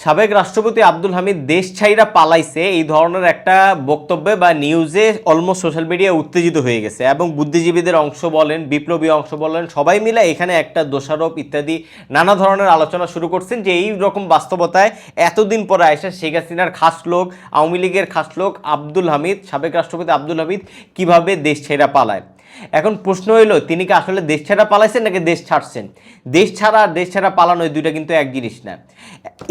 সাবেক রাষ্ট্রপতি আব্দুল হামিদ দেশ ছাইরা পালাইছে এই ধরনের একটা বক্তব্যে বা নিউজে অলমোস্ট সোশ্যাল মিডিয়া উত্তেজিত হয়ে গেছে এবং বুদ্ধিজীবীদের অংশ বলেন, বিপ্লবী অংশ বলেন, সবাই মিলে এখানে একটা দোষারোপ ইত্যাদি, নানা ধরনের আলোচনা শুরু করছেন যে এই রকম বাস্তবতায় এতদিন পরে আয়সা শেখ হাসিনার খাস লোক, আওয়ামী লীগের খাস লোক আব্দুল হামিদ, সাবেক রাষ্ট্রপতি আব্দুল হামিদ কীভাবে দেশ ছেড়া পালায়? এখন প্রশ্ন হইল, তিনি কি আসলে দেশ ছাড়া পালাইছেন নাকি দেশ ছাড়ছেন? দেশ ছাড়া আর দেশ ছাড়া পালানো এই দুইটা কিন্তু এক জিনিস না।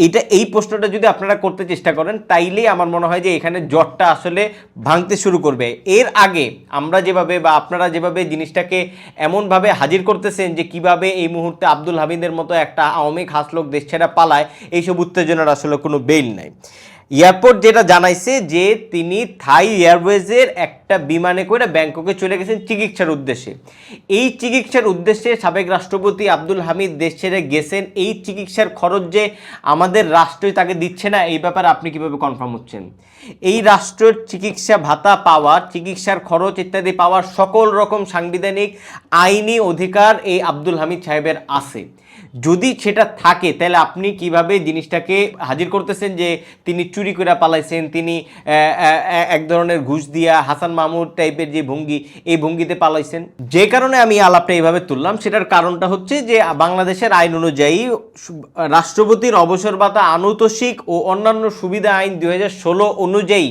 এটা, এই প্রশ্নটা যদি আপনারা করতে চেষ্টা করেন, তাইলেই আমার মনে হয় যে এখানে জটটা আসলে ভাঙতে শুরু করবে। এর আগে আমরা যেভাবে বা আপনারা যেভাবে জিনিসটাকে এমনভাবে হাজির করতেছেন যে কীভাবে এই মুহূর্তে আব্দুল হামিদের মতো একটা আওয়ামী খাস লোক দেশ ছাড়া পালায়, এইসব উত্তেজনার আসলে কোনো বেইল নাই। এয়ারপোর্ট যেটা জানাইছে যে তিনি থাই এয়ারওয়েজের একটা বিমানে করে ব্যাংককে চলে গেছেন চিকিৎসার উদ্দেশ্যে। এই চিকিৎসার উদ্দেশ্যে সাবেক রাষ্ট্রপতি আব্দুল হামিদ দেশ ছেড়ে গেছেন। এই চিকিৎসার খরচ যে আমাদের রাষ্ট্রই তাকে দিচ্ছে না, এই ব্যাপারে আপনি কীভাবে কনফার্ম হচ্ছেন? এই রাষ্ট্রের চিকিৎসা ভাতা পাওয়া চিকিৎসার খরচ ইত্যাদি পাওয়ার সকল রকম সাংবিধানিক আইনি অধিকার এই আব্দুল হামিদ সাহেবের আছে। যদি সেটা থাকে, তাহলে আপনি কীভাবে জিনিসটাকে হাজির করতেছেন যে তিনি চুরি করে পালাইছেন, তিনি এক ধরনের ঘুষ দিয়া হাসান মাহমুদ টাইপের যে ভঙ্গি, এই ভঙ্গিতে পালাইছেন? যে কারণে আমি আলাপটা এইভাবে তুললাম, সেটার কারণটা হচ্ছে যে বাংলাদেশের আইন অনুযায়ী রাষ্ট্রপতির অবসর ভাতা আনুতোষিক ও অন্যান্য সুবিধা আইন দুই হাজার ষোলো অনুযায়ী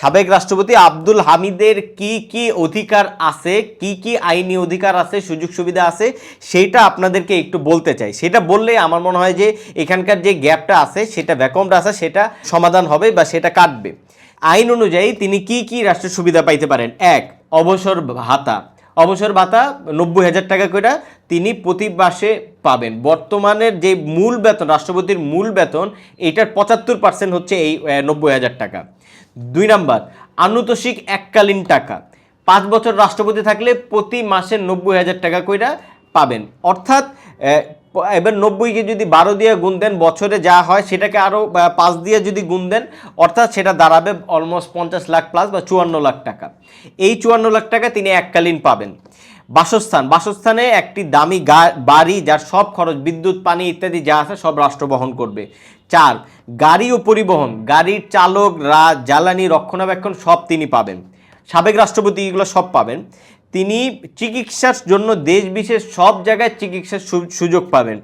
সাবেক রাষ্ট্রপতি আব্দুল হামিদের কি কি অধিকার আছে, কি কি আইনি অধিকার আছে, সুযোগ সুবিধা আছে সেইটা আপনাদেরকে একটু বলতে চাই। সেটা বললে আমার মনে হয় যে এখানকার যে গ্যাপটা আছে, সেটা ভ্যাকমটা আছে, সেটা সমাধান হবে বা সেটা কাটবে। আইন অনুযায়ী তিনি কি কি রাষ্ট্রের সুবিধা পাইতে পারেন? এক, অবসর ভাতা। অবসর ভাতা নব্বই হাজার টাকা করে তিনি প্রতি মাসে পাবেন। বর্তমানের যে মূল বেতন, রাষ্ট্রপতির মূল বেতন, এটার পঁচাত্তর পার্সেন্ট হচ্ছে এই নব্বই হাজার টাকা। দুই নাম্বার, আনুতোষিক এককালীন টাকা। পাঁচ বছর রাষ্ট্রপতি থাকলে প্রতি মাসে নব্বই হাজার টাকা কইরা পাবেন। অর্থাৎ এবার নব্বইকে যদি বারো দিয়ে গুণ দেন, বছরে যা হয় সেটাকে আরও পাঁচ দিয়ে যদি গুণ দেন, অর্থাৎ সেটা দাঁড়াবে অলমোস্ট পঞ্চাশ লাখ প্লাস বা চুয়ান্ন লাখ টাকা। এই চুয়ান্ন লাখ টাকা তিনি এককালীন পাবেন। বাসস্থান, বাসস্থানে একটি দামি বাড়ি যার সব খরচ, বিদ্যুৎ, পানি ইত্যাদি যা আছে সব রাষ্ট্র বহন করবে। চার, গাড়ি ও পরিবহন, গাড়ির চালক, রা, জ্বালানি, রক্ষণাবেক্ষণ সব তিনি পাবেন। সাবেক রাষ্ট্রপতি এগুলো সব পাবেন। তিনি চিকিৎসার জন্য দেশ বিশেষ সব জায়গায় চিকিৎসার সুযোগ পাবেন।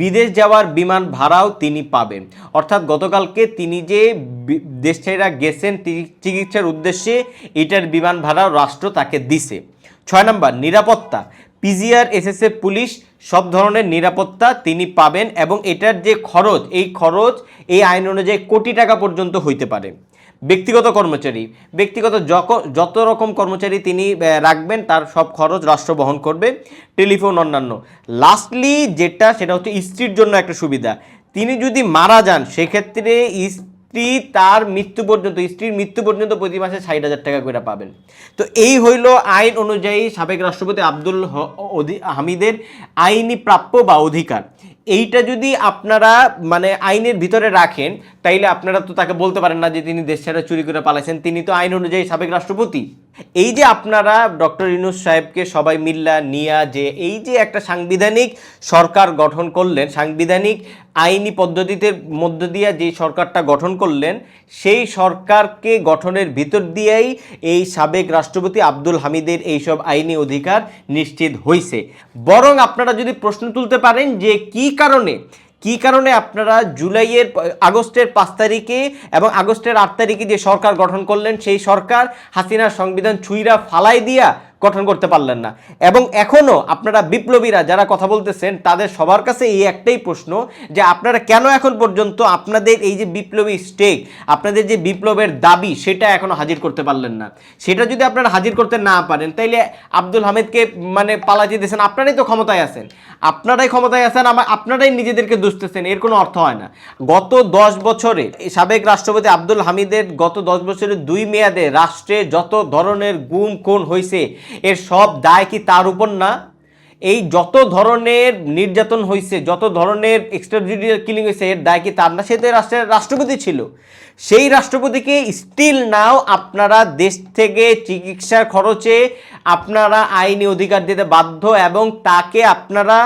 বিদেশ যাওয়ার বিমান ভাড়াও তিনি পাবেন। অর্থাৎ গতকালকে তিনি যে দেশ ছেড়া গেছেন চিকিৎসার উদ্দেশ্যে, এটার বিমান ভাড়াও রাষ্ট্র তাকে দিছে। ছয় নম্বর, নিরাপত্তা। পিজিআর এসএসএফ পুলিশ সব ধরনের নিরাপত্তা তিনি পাবেন এবং এটার যে খরচ, এই খরচ এই আইন অনুযায়ী কোটি টাকা পর্যন্ত হইতে পারে। ব্যক্তিগত কর্মচারী। ব্যক্তিগত যত রকম কর্মচারী তিনি রাখবেন, তার সব খরচ রাষ্ট্র বহন করবে, টেলিফোন অন্যান্য। লাস্টলি যেটা, সেটা হচ্ছে স্ত্রীর জন্য একটা সুবিধা। তিনি যদি মারা যান, সেক্ষেত্রে স্ত্রী তার মৃত্যু পর্যন্ত, স্ত্রীর মৃত্যু পর্যন্ত প্রতি মাসে ষাট হাজার টাকা করে পাবেন। তো এই হইল আইন অনুযায়ী সাবেক রাষ্ট্রপতি আব্দুল হামিদের আইনি প্রাপ্য বা অধিকার। এইটা যদি আপনারা মানে আইনের ভিতরে রাখেন, তাইলে আপনারা তো তাকে বলতে পারেন না যে তিনি দেশ ছাড়া চুরি করে পালাইছেন। তিনি তো আইন অনুযায়ী সাবেক রাষ্ট্রপতি। এই যে আপনারা ডক্টর ইউনুস সাহেবকে সবাই মিল্লা, নিয়া, যে, এই যে একটা সাংবিধানিক সরকার গঠন করলেন, সাংবিধানিক আইনি পদ্ধতিতে মধ্য দিয়ে যে সরকারটা গঠন করলেন, সেই সরকারকে গঠনের ভিতর দিয়েই এই সাবেক রাষ্ট্রপতি আব্দুল হামিদের এইসব আইনি অধিকার নিশ্চিত হয়েছে বরং আপনারা যদি প্রশ্ন তুলতে পারেন যে কি কারণে কি কারণে আপনারা জুলাইয়ের আগস্টের পাঁচ তারিখে এবং আগস্টের আট তারিখে যে সরকার গঠন করলেন, সেই সরকার হাসিনার সংবিধান ছুঁইরা ফালাই দিয়া গঠন করতে পারলেন না। এবং এখনও আপনারা বিপ্লবীরা যারা কথা বলতেছেন, তাদের সবার কাছে এই একটাই প্রশ্ন যে আপনারা কেন এখন পর্যন্ত আপনাদের এই যে বিপ্লবী স্টেক, আপনাদের যে বিপ্লবের দাবি, সেটা এখনও হাজির করতে পারলেন না। সেটা যদি আপনারা হাজির করতে না পারেন, তাইলে আব্দুল হামিদকে মানে পালাতে দিয়েছেন আপনারাই তো ক্ষমতায় আছেন। আপনারাই ক্ষমতায় আছেন আমার আপনারাই নিজেদেরকে দুষতেছেন, এর কোনো অর্থ হয় না। গত দশ বছরে সাবেক রাষ্ট্রপতি আব্দুল হামিদের গত দশ বছরের দুই মেয়াদে রাষ্ট্রে যত ধরনের গুম, খুন হয়েছে এর সব দায় কি তার উপর না? এই যত ধরনের নির্যাতন হয়েছে যত ধরনের এক্সট্রাজুডিশিয়াল কিলিং হয়েছে এর দায় কি তার না? সে তো রাষ্ট্রের রাষ্ট্রপতি ছিল। সেই রাষ্ট্রপতিকে স্টিল নাও আপনারা দেশ থেকে চিকিৎসার খরচে আপনারা আইনি অধিকার দিতে বাধ্য এবং তাকে আপনারা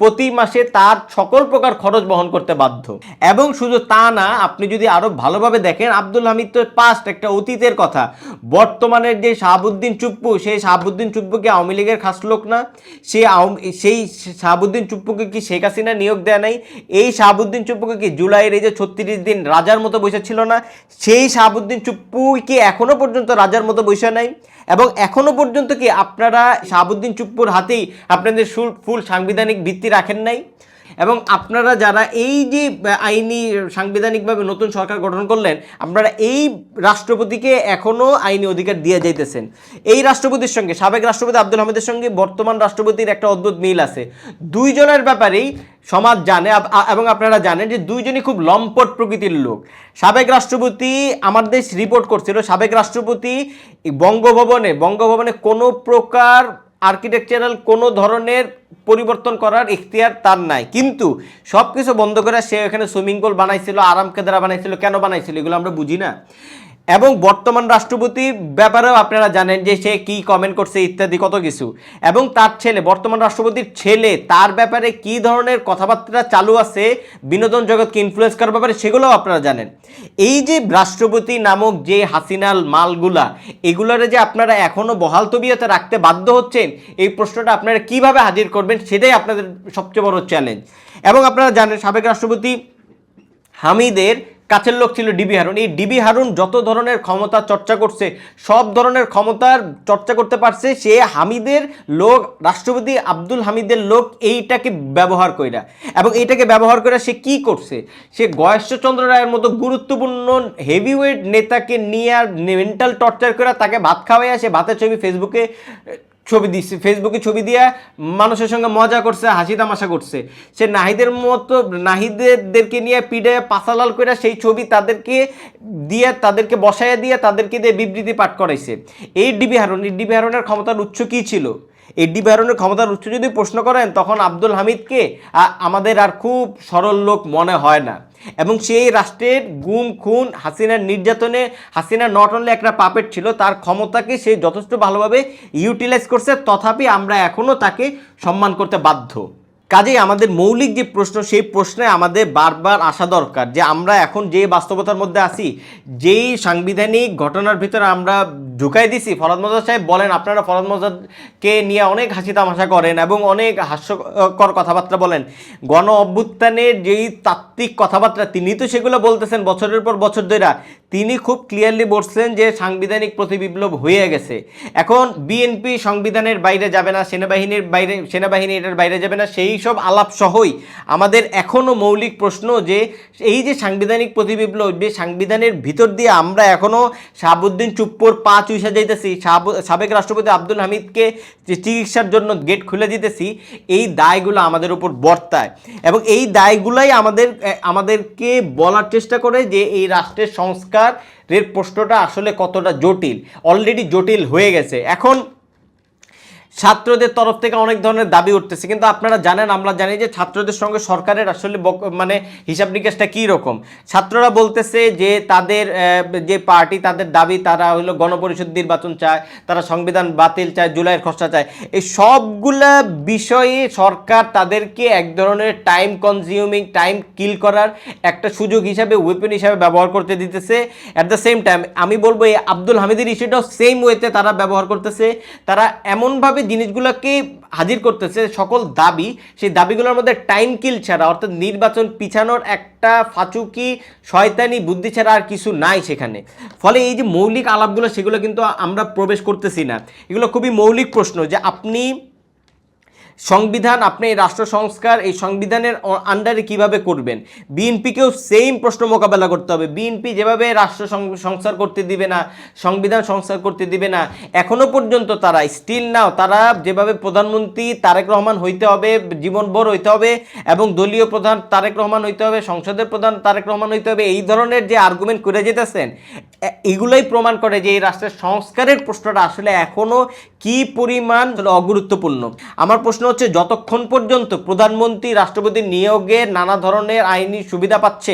প্রতি মাসে তার সকল প্রকার খরচ বহন করতে বাধ্য। এবং শুধু তা না, আপনি যদি আরও ভালোভাবে দেখেন, আব্দুল হামিদ তো পাস্ট একটা অতীতের কথা। বর্তমানের যে শাহাবুদ্দিন চুপ্পু, সেই শাহাবুদ্দিন চুপ্পুকে আওয়ামী লীগের খাস লোক না? সে সেই শাহাবুদ্দিন চুপ্পুকে কি শেখ হাসিনা নিয়োগ দেয় নাই? এই শাহাবুদ্দিন চুপ্পুকে কি জুলাইয়ের এই যে ছত্রিশ দিন রাজার মতো বসে ছিল না? সেই শাহাবুদ্দিন চুপ্পু কি এখনও পর্যন্ত রাজার মতো বসে নাই? এবং এখনও পর্যন্ত কি আপনারা শাহাবুদ্দিন চুপ্পুর হাতেই আপনাদের ফুল সাংবিধানিক ভিত্তি রাখেন নাই। এবং আপনারা যারা এই যে আইনি সাংবিধানিকভাবে নতুন সরকার গঠন করলেন, আপনারা এই রাষ্ট্রপতিকে এখনও আইনি অধিকার দিয়ে যাইতেছেন। এই রাষ্ট্রপতির সঙ্গে, সাবেক রাষ্ট্রপতি আব্দুল হামিদের সঙ্গে বর্তমান রাষ্ট্রপতির একটা অদ্ভুত মিল আছে। দুইজনের ব্যাপারেই সমাজ জানে এবং আপনারা জানেন যে দুইজনই খুব লম্পট প্রকৃতির লোক। সাবেক রাষ্ট্রপতি আমার দেশ রিপোর্ট করছিল, সাবেক রাষ্ট্রপতি বঙ্গভবনে বঙ্গভবনে কোনো প্রকার আর্কিটেকচারাল কোনো ধরনের পরিবর্তন করার ইখতিয়ার তার নাই। কিন্তু সব কিছু বন্ধ করে সে এখানে সুইমিং পুল বানাইছিল, আরাম কেদারা বানাইছিল, কেন বানাইছিল, এগুলো আমরা বুঝি না। এবং বর্তমান রাষ্ট্রপতির ব্যাপারেও আপনারা জানেন যে সে কি কমেন্ট করছে ইত্যাদি কত কিছু। এবং তার ছেলে, বর্তমান রাষ্ট্রপতির ছেলে, তার ব্যাপারে কি ধরনের কথাবার্তা চালু আছে, বিনোদন জগৎকে ইনফ্লুয়েন্স করার ব্যাপারে সেগুলোও আপনারা জানেন। এই যে রাষ্ট্রপতি নামক যে হাসিনাল মালগুলা, এগুলোরে যে আপনারা এখনও বহাল তবিয়তে রাখতে বাধ্য হচ্ছেন, এই প্রশ্নটা আপনারা কীভাবে হাজির করবেন সেটাই আপনাদের সবচেয়ে বড় চ্যালেঞ্জ এবং আপনারা জানেন, সাবেক রাষ্ট্রপতি হামিদের কাছের লোক ছিল ডিবি হারুন। এই ডিবি হারুন যত ধরনের ক্ষমতা চর্চা করছে, সব ধরনের ক্ষমতার চর্চা করতে পারছে, সে হামিদের লোক, রাষ্ট্রপতি আব্দুল হামিদের লোক এইটাকে ব্যবহার কইরা। এবং এইটাকে ব্যবহার করে সে কি করছে? সে গয়েশ্বরচন্দ্র রায়ের মতো গুরুত্বপূর্ণ হেভিওয়েট নেতাকে নিয়ে আর মেন্টাল টর্চার করে তাকে ভাত খাওয়াইয়া সে ভাতের ছবি ফেসবুকে ছবি দিচ্ছে ফেসবুকে ছবি দিয়ে মানুষের সঙ্গে মজা করছে, হাসি তামাশা করছে। সে নাহিদের মতো নাহিদেরদেরকে নিয়ে পিঠে পাসালাল করে সেই ছবি তাদেরকে দিয়ে, তাদেরকে বসাইয়া দিয়ে, তাদেরকে দিয়ে বিবৃতি পাঠ করাইছে। এই ডিবি হারুন এই ডিবি হারুনের ক্ষমতার উৎস কী ছিল? এই ডিবি ক্ষমতার উচ্চ যদি প্রশ্ন করেন, তখন আব্দুল হামিদকে আমাদের আর খুব সরল লোক মনে হয় না। এবং সেই রাষ্ট্রের গুম, খুন, হাসিনার নির্যাতনে হাসিনা নট অনলি একটা পাপেট ছিল, তার ক্ষমতাকে সে যথেষ্ট ভালোভাবে ইউটিলাইজ করছে, তথাপি আমরা এখনও তাকে সম্মান করতে বাধ্য। কাজেই আমাদের মৌলিক যে প্রশ্ন, সেই প্রশ্নে আমাদের বারবার আসা দরকার যে আমরা এখন যে বাস্তবতার মধ্যে আছি, যেই সাংবিধানিক ঘটনার ভিতরে আমরা ঢুকাই দিছি ফরাদ মজাদ সাহেব বলেন, আপনারা ফরাদ মজাদকে নিয়ে অনেক হাসি তামাশা করেন এবং অনেক হাস্যকর কথাবার্তা বলেন। গণ অভ্যুত্থানের যেই তাত্ত্বিক কথাবার্তা, তিনি তো সেগুলো বলতেছেন বছরের পর বছর ধরে তিনি খুব ক্লিয়ারলি বলছেন যে সাংবিধানিক প্রতিবিপ্লব হয়ে গেছে। এখন বিএনপি সংবিধানের বাইরে যাবে না, সেনাবাহিনীর বাইরে সেনাবাহিনী এটার বাইরে যাবে না, সেই সব আলাপ সহই আমাদের এখনও মৌলিক প্রশ্ন যে এই যে সাংবিধানিক প্রতিবিপ্লব, যে সাংবিধানের ভিতর দিয়ে আমরা এখনও শাহাবুদ্দিন চুপ্পর পা চুইসা যাইতেছি সাবেক রাষ্ট্রপতি আব্দুল হামিদকে চিকিৎসার জন্য গেট খুলে দিতেছি, এই দায়গুলো আমাদের উপর বর্তায়। এবং এই দায়গুলাই আমাদের আমাদেরকে বলার চেষ্টা করে যে এই রাষ্ট্রের সংস্কারের প্রশ্নটা আসলে কতটা জটিল। অলরেডি জটিল হয়ে গেছে। এখন ছাত্রদের তরফ থেকে অনেক ধরনের দাবি উঠতেছে। কিন্তু আপনারা জানেন, আমরা জানি যে ছাত্রদের সঙ্গে সরকারের আসলে মানে হিসাব নিকাশটা কী রকম? ছাত্ররা বলতেছে যে তাদের যে পার্টি, তাদের দাবি তারা হলো গণপরিষদ নির্বাচন চায়, তারা সংবিধান বাতিল চায়, জুলাইয়ের খসড়া চায়। এই সবগুলা বিষয়ে সরকার তাদেরকে এক ধরনের টাইম কনজিউমিং টাইম কিল করার একটা সুযোগ হিসাবে ওয়েপন হিসাবে ব্যবহার করতে দিতেছে। অ্যাট দ্য সেম টাইম আমি বলব, এই আব্দুল হামিদের ইস্যুটাও সেম ওয়েতে তারা ব্যবহার করতেছে। তারা এমনভাবে জিনিসগুলোকে হাজির করতেছে সকল দাবি, সেই দাবিগুলোর মধ্যে টাইম কিল ছাড়া, অর্থাৎ নির্বাচন পিছানোর একটা ফাচুকি, শয়তানি বুদ্ধি ছাড়া আর কিছু নাই সেখানে। ফলে এই যে মৌলিক আলাপগুলো, সেগুলো কিন্তু আমরা প্রবেশ করতেছি না। এগুলো খুবই মৌলিক প্রশ্ন যে আপনি সংবিধান, আপনি এই রাষ্ট্র সংস্কার, এই সংবিধানের আন্ডারে কীভাবে করবেন? বিএনপিকেও সেম প্রশ্ন মোকাবেলা করতে হবে। বিএনপি যেভাবে রাষ্ট্র সংস্কার করতে দিবে না, সংবিধান সংস্কার করতে দিবে না, এখনও পর্যন্ত তারা স্টিল নাও তারা যেভাবে প্রধানমন্ত্রী তারেক রহমান হইতে হবে, জীবনভর হইতে হবে, এবং দলীয় প্রধান তারেক রহমান হইতে হবে, সংসদের প্রধান তারেক রহমান হইতে হবে, এই ধরনের যে আর্গুমেন্ট করে যেতেছেন এগুলোই প্রমাণ করে যে এই রাষ্ট্রের সংস্কারের প্রশ্নটা আসলে এখনও কি পরিমাণ অগুরুত্বপূর্ণ। আমার প্রশ্ন হচ্ছে, যতক্ষণ পর্যন্ত প্রধানমন্ত্রী রাষ্ট্রপতি নিয়োগে নানা ধরনের আইনি সুবিধা পাচ্ছে,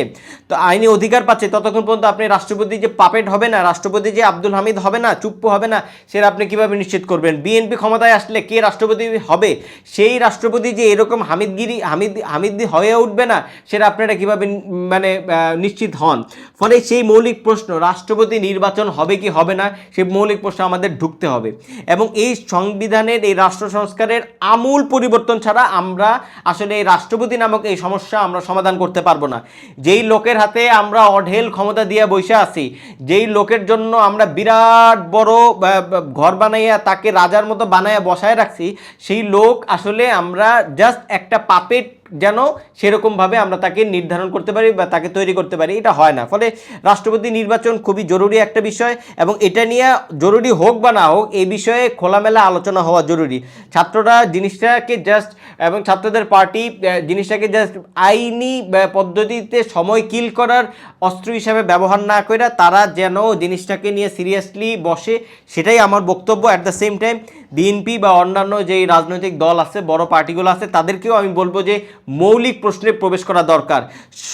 তো আইনি অধিকার পাচ্ছে, ততক্ষণ পর্যন্ত আপনি রাষ্ট্রপতি যে পাপেট হবে না, রাষ্ট্রপতি যে আব্দুল হামিদ হবে না, চুপ্পু হবে না, সেটা আপনি কীভাবে নিশ্চিত করবেন? বিএনপি ক্ষমতায় আসলে কে রাষ্ট্রপতি হবে? সেই রাষ্ট্রপতি যে এরকম হামিদগিরি, হামিদ, হামিদি হয়ে উঠবে না, সেটা আপনারা কীভাবে মানে নিশ্চিত হন? ফলে সেই মৌলিক প্রশ্ন, রাষ্ট্রপতি নির্বাচন হবে কি হবে না সেই মৌলিক প্রশ্ন আমাদের ঢুকতে হবে। এবং এই সংবিধানের, এই রাষ্ট্র সংস্কারের আমূল পরিবর্তন ছাড়া আমরা আসলে এই রাষ্ট্রপতি নামক এই সমস্যা আমরা সমাধান করতে পারব না। যেই লোকের হাতে আমরা অঢেল ক্ষমতা দিয়ে বসে আছি, যেই লোকের জন্য আমরা বিরাট বড় ঘর বানাইয়া তাকে রাজার মতো বানাইয়া বসায় রাখছি, সেই লোক আসলে আমরা জাস্ট একটা পাপেট যেন সেরকমভাবে আমরা তাকে নির্ধারণ করতে পারি বা তাকে তৈরি করতে পারি, এটা হয় না। ফলে রাষ্ট্রপতি নির্বাচন খুবই জরুরি একটা বিষয় এবং এটা নিয়ে জরুরি হোক বা না হোক, এই বিষয়ে খোলামেলা আলোচনা হওয়া জরুরি। ছাত্ররা জিনিসটাকে জাস্ট এবং ছাত্রদের পার্টি জিনিসটাকে জাস্ট আইনি পদ্ধতিতে সময় কিল করার অস্ত্র হিসাবে ব্যবহার না করে তারা যেন জিনিসটাকে নিয়ে সিরিয়াসলি বসে, সেটাই আমার বক্তব্য। At the same time BNP বা অন্যান্য যেই রাজনৈতিক দল আছে, বড় পার্টিগুলো আছে, তাদেরকেও আমি বলব যে মৌলিক প্রশ্নে প্রবেশ করা দরকার।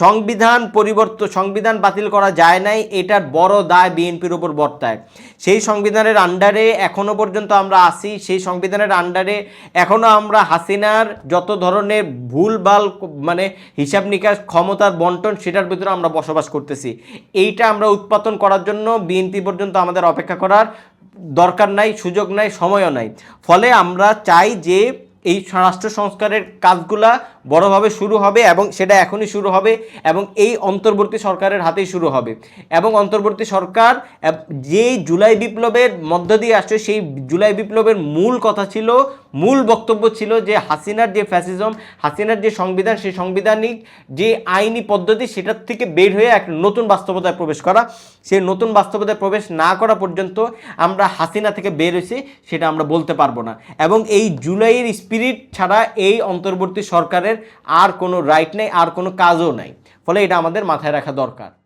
সংবিধান পরিবর্তন সংবিধান বাতিল করা যায় নাই, এটার বড় দায় বিএনপির উপর বর্তায়। সেই সংবিধানের আন্ডারে এখনও পর্যন্ত আমরা আসি সেই সংবিধানের আন্ডারে এখনও আমরা হাসিনার যত ধরনের ভুলভাল মানে হিসাব নিকাশ ক্ষমতার বন্টন, সেটার ভিতরে আমরা বসবাস করতেছি। এইটা আমরা উৎপাদন করার জন্য বিএনপি পর্যন্ত আমাদের অপেক্ষা করার দরকার নাই, সুযোগ নাই, সময়ও নাই। ফলে আমরা চাই যে এই রাষ্ট্র সংস্কারের কাজগুলা বড়ভাবে শুরু হবে এবং সেটা এখনই শুরু হবে এবং এই অন্তর্বর্তী সরকারের হাতেই শুরু হবে। এবং অন্তর্বর্তী সরকার যে জুলাই বিপ্লবের মধ্য দিয়ে আসছে, সেই জুলাই বিপ্লবের মূল কথা ছিল, মূল বক্তব্য ছিল যে হাসিনার যে ফ্যাসিজম, হাসিনার যে সংবিধান, সেই সাংবিধানিক যে আইনি পদ্ধতি, সেটার থেকে বের হয়ে এক নতুন বাস্তবতায় প্রবেশ করা। সেই নতুন বাস্তবতায় প্রবেশ না করা পর্যন্ত আমরা হাসিনা থেকে বের হয়েছি, সেটা আমরা বলতে পারব না। এবং এই জুলাইয়ের স্পিরিট ছাড়া এই অন্তর্বর্তী সরকারের আর কোনো রাইট নেই আর কোনো কাজও নাই। ফলে এটা আমাদের মাথায় রাখা দরকার।